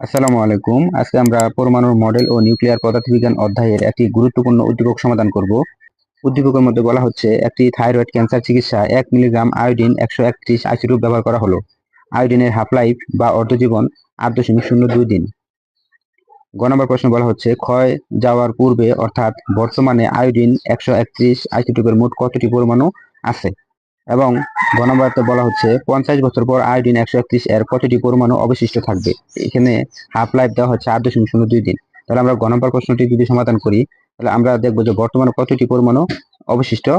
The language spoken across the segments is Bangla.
আসসালামু আলাইকুম। আজকে আমরা পরমাণুর মডেল ও নিউক্লিয়ার পদার্থবিজ্ঞান অধ্যায়ের একটি গুরুত্বপূর্ণ উদ্দীপক সমাধান করব। উদ্দীপকের মধ্যে বলা হচ্ছে, একটি থাইরয়েড ক্যান্সার চিকিৎসা এক মিলিগ্রাম আয়োডিন একশো একত্রিশ আইসিরূপ ব্যবহার করা হলো। আয়োডিনের হাফ লাইফ বা অর্ধজীবন আট দশমিক শূন্য দুই দিন। গ নম্বর প্রশ্ন বলা হচ্ছে, ক্ষয় যাওয়ার পূর্বে অর্থাৎ বর্তমানে আয়োডিন একশো একত্রিশ আইসিটুপের মোট কতটি পরমাণু আছে? এবং গ নম্বরতে বলা হচ্ছে পঞ্চাশ বছর পর আয়োডিন একশো একত্রিশ এর কতটি পরমাণু অবশিষ্ট থাকবে। এখানে হাফ লাইফ দেওয়া হচ্ছে আট দশমিক শূন্য দুই দিন। তাহলে আমরা গ নম্বর প্রশ্নটি যদি সমাধান করি, তাহলে আমরা দেখব যে বর্তমানে কতটি পরমাণু অবশিষ্ট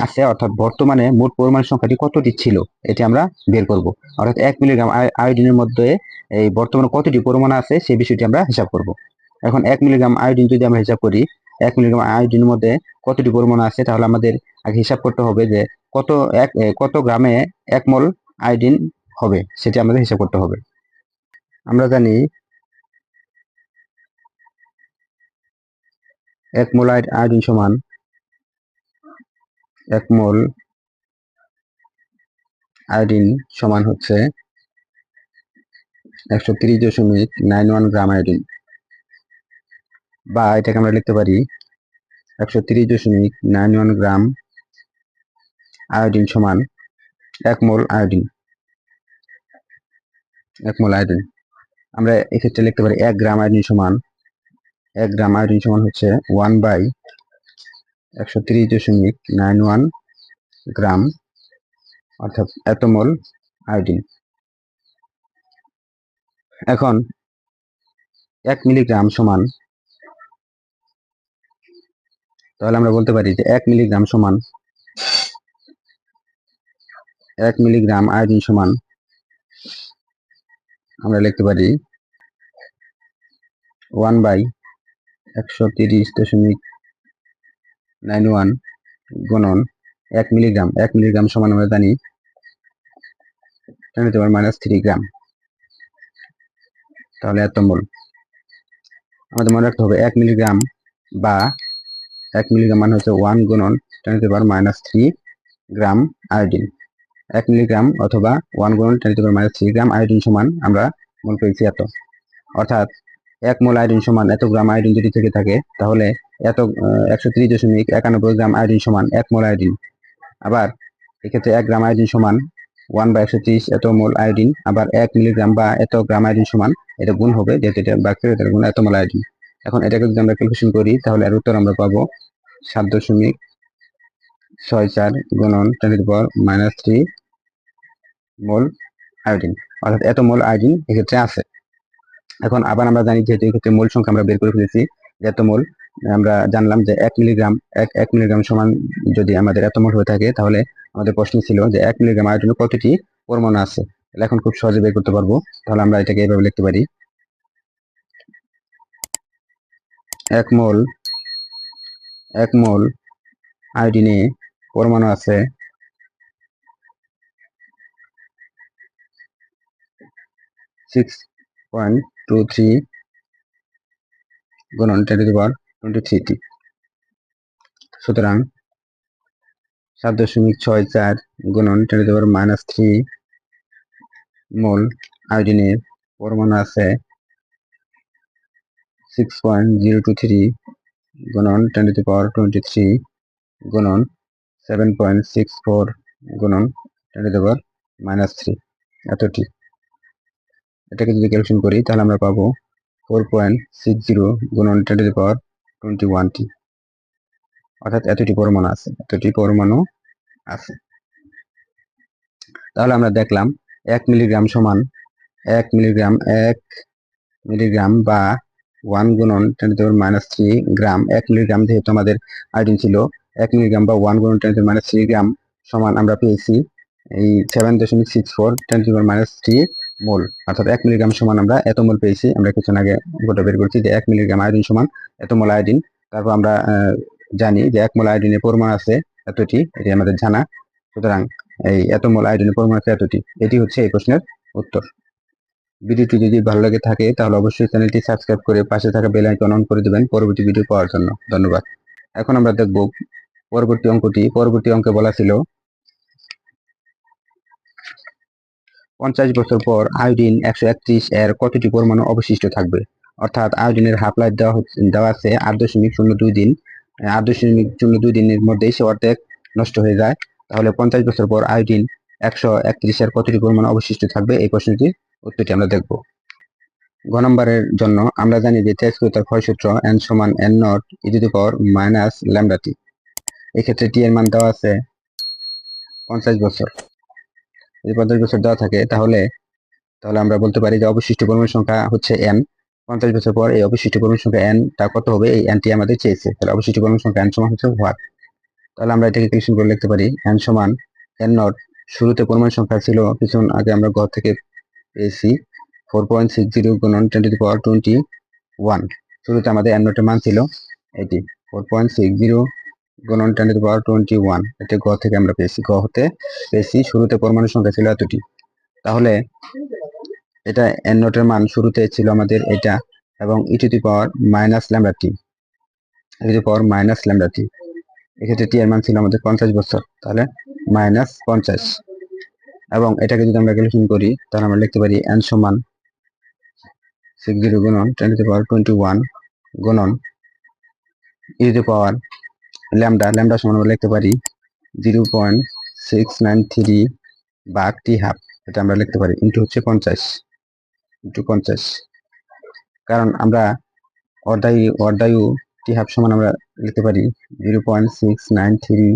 আছে, অর্থাৎ বর্তমানে মোট পরমাণু সংখ্যাটি কতটি ছিল, এটি আমরা বের করব। অর্থাৎ এক মিলিগ্রাম আয়- আয়োডিনের মধ্যে এই বর্তমানে কতটি পরমাণু আছে, সেই বিষয়টি আমরা হিসাব করব। এখন এক মিলিগ্রাম আয়োডিন যদি আমরা হিসাব করি এক মিলিগ্রাম আয়োডিনের মধ্যে কতটি পরমাণু আছে, তাহলে আমাদের আগে হিসাব করতে হবে যে কত এক কত গ্রামে এক মোল আয়োডিন হবে, সেটি আমাদের হিসাব করতে হবে। আমরা জানি এক মোল আয়- আয়োডিন সমান এক মোল আয়োডিন সমান হচ্ছে একশো তিরিশ দশমিক নাইন ওয়ান গ্রাম আয়োডিন। বা এটাকে আমরা লিখতে পারি একশো তিরিশ দশমিক নাইন ওয়ান গ্রাম আয়োডিন সমান এক মোল আয়োডিন। এক মোল আয়োডিন। আমরা এক্ষেত্রে লিখতে পারি এক গ্রাম আয়োডিন সমান, এক গ্রাম আয়োডিন সমান হচ্ছে ওয়ান বাই একশো তিরিশ দশমিক নাইন ওয়ান গ্রাম, অর্থাৎ এত মোল আয়োডিন। এখন এক মিলিগ্রাম সমান তাহলে আমরা বলতে পারি যে এক মিলিগ্রাম সমান এক মিলিগ্রাম আয়োডিন সমান আমরা লিখতে পারি ওয়ান বাই একশো তিরিশ দশমিক নাইন ওয়ান গুণন এক মিলিগ্রাম। এক মিলিগ্রাম সমান আমরা জানি মাইনাস থ্রি গ্রাম তাহলে এত মোল আমাদের মনে রাখতে হবে এক মিলিগ্রাম বা এক মিলিগ্রাম মানে হচ্ছে ওয়ান গুণন ten to power minus three gram iodine এক মিলিগ্রাম অথবা ওয়ান গুণন ten to power minus three gram iodine সমান আমরা মনে পেয়েছি এত। অর্থাৎ এক মোল আয়োডিন সমান এত গ্রাম আয়োডিন যদি থেকে থাকে, তাহলে এত একশো ত্রিশ দশমিক একানব্বই গ্রাম আয়োডিন সমান এক মোল আয়োডিন আবার এক্ষেত্রে এক গ্রাম আয়োডিন সমান ওয়ান বা একশো ত্রিশ এত মোল আয়োডিন আবার এক মিলিগ্রাম বা এত গ্রাম আয়োডিন সমান এটা গুণ হবে, যেহেতু এটা ব্যাকটেরিয়া গুণ এত মোল আয়োডিন এখন এটাকে যদি আমরা ক্যালকুলেশন করি, তাহলে এর উত্তর আমরা পাবো সাত দশমিক ছয় চার গুণন ten to power minus three mole iodine অর্থাৎ এত মোল আয়োডিন এক্ষেত্রে আছে। এখন আবার আমরা জানি যেহেতু এক্ষেত্রে মোল সংখ্যা আমরা বের করে ফেলেছি এত মোল, আমরা জানলাম যে এক মিলিগ্রাম এক এক মিলিগ্রাম সমান যদি আমাদের এত মোল হয়ে থাকে, তাহলে আমাদের প্রশ্ন ছিল যে এক মিলিগ্রাম আয়োডিনে কতটি পরমাণু আছে? এখন খুব সহজে বের করতে পারব। তাহলে আমরা এটাকে এইভাবে লিখতে পারি। এক মোল এক মোল আয়োডিনে পরমাণু আছে। সিক্স পয়েন্ট টু থ্রি গুণন টেন টু পাওয়ার টোয়েন্টি থ্রিটি সুতরাং সাত দশমিক ছয় চার গুণন ten to power minus three mole আয়োডিনের পরমাণু আছে। Six point zero two three গুণন ten to power twenty three গুণন সেভেন পয়েন্ট সিক্স ফোর গুণন ten to power minus three এতটি। এটাকে যদি ক্যালকুলেশন করি, তাহলে আমরা পাবো ফোর পয়েন্ট সিক্স জিরো গুণন টেন টু পাওয়ার টোয়েন্টি ওয়ানটি অর্থাৎ এতটি পরমাণু আছে, এতটি পরমাণু আছে। তাহলে আমরা দেখলাম এক মিলিগ্রাম সমান এক মিলিগ্রাম এক মিলিগ্রাম বা ওয়ান গুণন ten to minus three gram এক মিলিগ্রাম যেহেতু আমাদের আয়োডিন ছিল, এক মিলিগ্রাম বা ওয়ান গুণন ten to minus three gram সমান আমরা পেয়েছি এই সেভেন দশমিক six four ten to minus three mole অর্থাৎ এক মিলিগ্রাম সমান আমরা এত মোল পেয়েছি, আমরা কিছুক্ষণ আগে গোটা বের করছি যে এক মিলিগ্রাম আয়োডিন সমান এত মোল আয়োডিন তারপর আমরা জানি যে এক মোল আয়োডিনের পরিমাণ আছে এতটি, এটি আমাদের জানা, সুতরাং এই এত মোল আয়োডিনের পরিমাণ আছে এতটি, এটি হচ্ছে এই প্রশ্নের উত্তর। ভিডিওটি যদি ভালো লাগে থাকে, তাহলে অবশ্যই চ্যানেলটি সাবস্ক্রাইব করে পাশে থাকা বেল আইকন অন করে দেবেন পরবর্তী ভিডিও পাওয়ার জন্য। ধন্যবাদ। এখন আমরা দেখব পরবর্তী অঙ্কটি। পরবর্তী অঙ্কে বলা ছিল, পঞ্চাশ বছর পর আয়োডিন একশো একত্রিশ এর কতটি পরমাণু অবশিষ্ট থাকবে? অর্থাৎ আয়োডিনের হাফ লাইফ দেওয়া হচ্ছে, দেওয়া আছে আট দশমিক শূন্য দুই দিন। আট দশমিক শূন্য দুই দিনের মধ্যেই সে অর্ধেক নষ্ট হয়ে যায়। তাহলে পঞ্চাশ বছর পর আয়োডিন একশো একত্রিশের কতটি পরিমাণ অবশিষ্ট থাকবে? এই প্রশ্নটির উত্তরটি আমরা দেখব। গ নম্বরের জন্য আমরা জানি যে তেজকৃতার ক্ষয়সূত্র এন সমান N not e to the power minus lambda t এক্ষেত্রে টি এর মান দেওয়া আছে পঞ্চাশ বছর। যদি পঞ্চাশ বছর দেওয়া থাকে তাহলে তাহলে আমরা বলতে পারি যে অবশিষ্ট পরিমাণ সংখ্যা হচ্ছে এন পঞ্চাশ বছর পর এই অবশিষ্ট পরিমাণ সংখ্যা এন টা কত হবে? এই এনটি আমাদের চেয়েছে। তাহলে অবশিষ্ট পরিমাণ সংখ্যা এন সমান হচ্ছে হোয়াট তাহলে আমরা এটাকে ক্যালকুলেশন করে লিখতে পারি এন সমান এন নট শুরুতে পরিমাণ সংখ্যা ছিল, পিছন আগে আমরা ঘর থেকে পেয়েছি ফোর পয়েন্ট সিক্স জিরো গুণন ten to the power twenty one শুরুতে আমাদের নটের মান ছিল এটি ফোর পয়েন্ট সিক্স জিরো গুণন ten to the power twenty one এটা গ থেকে আমরা পেয়েছি। গ হতে পেয়েছি। শুরুতে পরমাণু সংখ্যা ছিল এতটি। তাহলে এটা নোটের মান শুরুতে ছিল আমাদের এটা এবং e to the power minus lambda t e to the power minus lambda t এক্ষেত্রে টি এর মান ছিল আমাদের পঞ্চাশ বছর। তাহলে মাইনাস পঞ্চাশ। এবং এটাকে যদি আমরা ক্যালকুলেশন করি, তাহলে আমরা লিখতে পারি এন সমান সিক্স জিরো গুণন ten to power twenty one গুণন e to power lambda lambda সমান আমরা লিখতে পারি zero point six nine three বাঘ টি হাফ এটা আমরা লিখতে পারি ইন্টু হচ্ছে পঞ্চাশ ইন্টু পঞ্চাশ। কারণ আমরা অর্ধায়ু অর্ধায়ু টি হাফ সমান আমরা লিখতে পারি zero point six nine three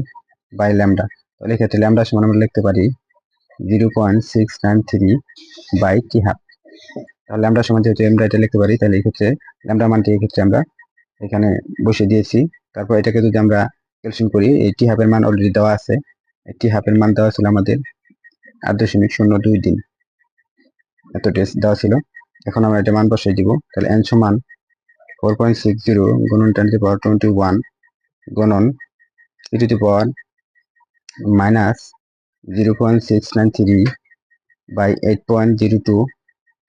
by lambda তাহলে এক্ষেত্রে ল্যামডা সমান আমরা লিখতে পারি zero point six nine three by t half তাহলে ল্যামডা সমান যেহেতু আমরা এটা লিখতে পারি, তাহলে এক্ষেত্রে ল্যামডা মানটি এক্ষেত্রে আমরা এখানে বসে দিয়েছি। তারপর এটাকে যদি আমরা ক্যালকুলেশন করি, এই টি হাফের মান অলরেডি দেওয়া আছে। টি হাফের মান দেওয়া ছিল আমাদের আট দশমিক শূন্য দুই দিন। এত টেস্ট দেওয়া ছিল। এখন আমরা এটা মান বসাই দিব। তাহলে এন সমান ফোর পয়েন্ট সিক্স জিরো গুণন ten to power twenty one গুণন e to the power minus zero point six nine three by eight point zero two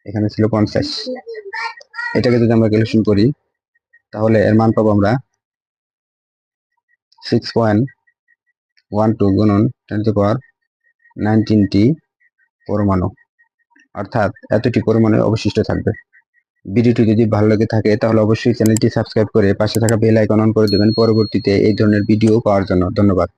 এখানে ছিল পঞ্চাশ। এটাকে যদি আমরা ক্যালকুলেশন করি, তাহলে এর মান পাবো আমরা সিক্স পয়েন্ট ওয়ান টু গুণন টেন টু পাওয়ার নাইনটিনটি পরমাণু। অর্থাৎ এতটি পরমাণু অবশিষ্ট থাকবে। ভিডিওটি যদি ভালো লেগে থাকে, তাহলে অবশ্যই চ্যানেলটি সাবস্ক্রাইব করে পাশে থাকা বেল আইকন অন করে দেবেন। পরবর্তীতে এই ধরনের ভিডিও পাওয়ার জন্য ধন্যবাদ।